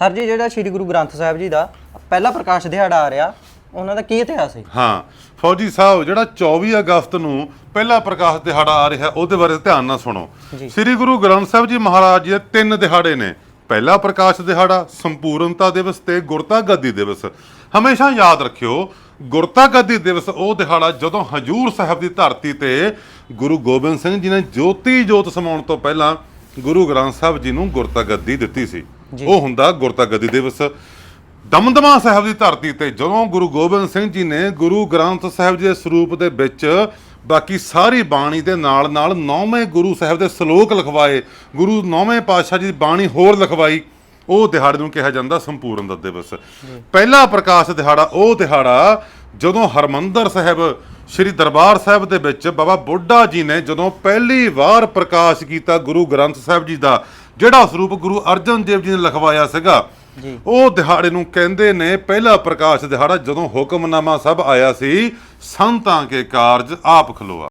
Sir ਜੀ ਜਿਹੜਾ ਸ੍ਰੀ ਗੁਰੂ ਗ੍ਰੰਥ ਸਾਹਿਬ ਜੀ ਦਾ ਪਹਿਲਾ ਪ੍ਰਕਾਸ਼ ਦਿਹਾੜਾ ਆ ਰਿਹਾ ਉਹਨਾਂ ਦਾ ਕੀ ਇਤਿਹਾਸ ਹੈ? ਹਾਂ ਫੌਜੀ ਸਾਹਿਬ ਜਿਹੜਾ 24 ਅਗਸਤ ਨੂੰ ਪਹਿਲਾ ਪ੍ਰਕਾਸ਼ ਦਿਹਾੜਾ ਆ ਰਿਹਾ ਉਹਦੇ ਬਾਰੇ ਧਿਆਨ ਨਾਲ ਸੁਣੋ। ਸ੍ਰੀ ਗੁਰੂ ਗ੍ਰੰਥ ਸਾਹਿਬ ਜੀ ਮਹਾਰਾਜ ਜੀ ਦੇ ਤਿੰਨ ਦਿਹਾੜੇ ਨੇ। ਪਹਿਲਾ ਪ੍ਰਕਾਸ਼ ਦਿਹਾੜਾ ਸੰਪੂਰਨਤਾ ਦਿਵਸ ਤੇ ਗੁਰਤਾ ਗੱਦੀ ਦਿਵਸ। ਹਮੇਸ਼ਾ ਯਾਦ ਰੱਖਿਓ ਗੁਰਤਾ ਗੱਦੀ ਦਿਵਸ ਉਹ ਦਿਹਾੜਾ ਜਦੋਂ ਹਜੂਰ ਸਾਹਿਬ ਦੀ ਧਰਤੀ ਤੇ ਗੁਰੂ ਗੋਬਿੰਦ ਸਿੰਘ ਜੀ ਨੇ ਜੋਤੀ ਜੋਤ ਸਮਾਉਣ ਤੋਂ ਪਹਿਲਾਂ ਗੁਰੂ ਗ੍ਰੰਥ ਸਾਹਿਬ ਜੀ ਨੂੰ ਗੁਰਤਾ ਗੱਦੀ ਦਿੱਤੀ ਸੀ। ਉਹ ਹੁੰਦਾ ਗੁਰਤਾ ਗੱਦੀ ਦਿਵਸ। ਦਮਦਮਾ ਸਾਹਿਬ ਦੀ ਧਰਤੀ ਤੇ ਜਦੋਂ ਗੁਰੂ ਗੋਬਿੰਦ ਸਿੰਘ ਜੀ ਨੇ ਗੁਰੂ ਗ੍ਰੰਥ ਸਾਹਿਬ ਜੀ ਦੇ ਸਰੂਪ ਦੇ ਵਿੱਚ ਬਾਕੀ ਸਾਰੀ ਬਾਣੀ ਦੇ ਨਾਲ ਨਾਲ ਨੌਵੇਂ ਗੁਰੂ ਸਾਹਿਬ ਦੇ ਸ਼ਲੋਕ ਲਿਖਵਾਏ ਗੁਰੂ ਨੌਵੇਂ ਪਾਤਸ਼ਾਹ ਜੀ ਦੀ ਬਾਣੀ ਹੋਰ ਲਿਖਵਾਈ ਉਹ ਦਿਹਾੜੇ ਨੂੰ ਕਿਹਾ ਜਾਂਦਾ ਸੰਪੂਰਨ ਦਾ ਦਿਵਸ। ਪਹਿਲਾ ਪ੍ਰਕਾਸ਼ ਦਿਹਾੜਾ ਉਹ ਦਿਹਾੜਾ ਜਦੋਂ ਹਰਮੰਦਰ ਸਾਹਿਬ ਸ੍ਰੀ ਦਰਬਾਰ ਸਾਹਿਬ ਦੇ ਵਿੱਚ ਬਾਬਾ ਬੁੱਢਾ ਜੀ ਨੇ ਜਦੋਂ ਪਹਿਲੀ ਵਾਰ ਪ੍ਰਕਾਸ਼ ਕੀਤਾ ਗੁਰੂ ਗ੍ਰੰਥ ਸਾਹਿਬ ਜੀ ਦਾ ਜਿਹੜਾ ਸਰੂਪ ਗੁਰੂ ਅਰਜਨ ਦੇਵ ਜੀ ਨੇ ਲਿਖਵਾਇਆ ਸੀਗਾ। ਉਹ ਦਿਹਾੜੇ ਨੂੰ ਕਹਿੰਦੇ ਨੇ ਪਹਿਲਾ ਪ੍ਰਕਾਸ਼ ਦਿਹਾੜਾ ਜਦੋਂ ਹੁਕਮਨਾਮਾ ਸਭ ਆਇਆ ਸੀ ਸੰਤਾਂ ਕੇ ਕਾਰਜ ਆਪ ਖਲੋਆ